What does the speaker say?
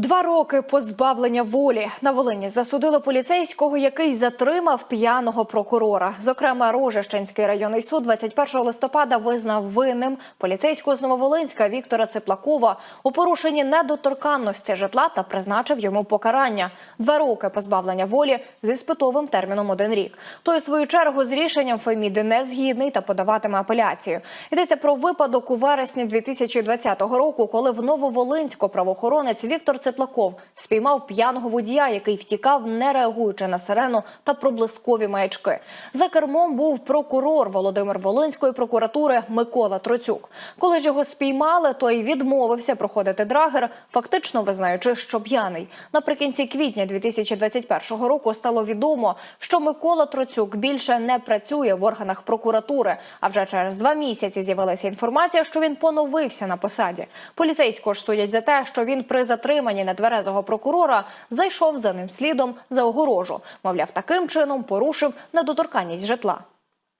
Два роки позбавлення волі на Волині засудили поліцейського, який затримав п'яного прокурора. Зокрема, Рожещенський районний суд 21 листопада визнав винним поліцейського з Нововолинська Віктора Цеплакова у порушенні недоторканності житла та призначив йому покарання два роки позбавлення волі з іспитовим терміном один рік. Той у свою чергу з рішенням Феміди не згідний та подаватиме апеляцію. Йдеться про випадок у вересні 2020 року, коли в Нововолинську правоохоронець Віктор Цеплаков спіймав п'яного водія, який втікав, не реагуючи на сирену та проблискові маячки. За кермом був прокурор Володимир Волинської прокуратури Микола Троцюк. Коли ж його спіймали, той відмовився проходити драгер, фактично визнаючи, що п'яний. Наприкінці квітня 2021 року стало відомо, що Микола Троцюк більше не працює в органах прокуратури. А вже через два місяці з'явилася інформація, що він поновився на посаді. Поліцейського ж судять за те, що він при затриманні нетверезого прокурора зайшов за ним слідом за огорожу. Мовляв, таким чином порушив недоторканність житла.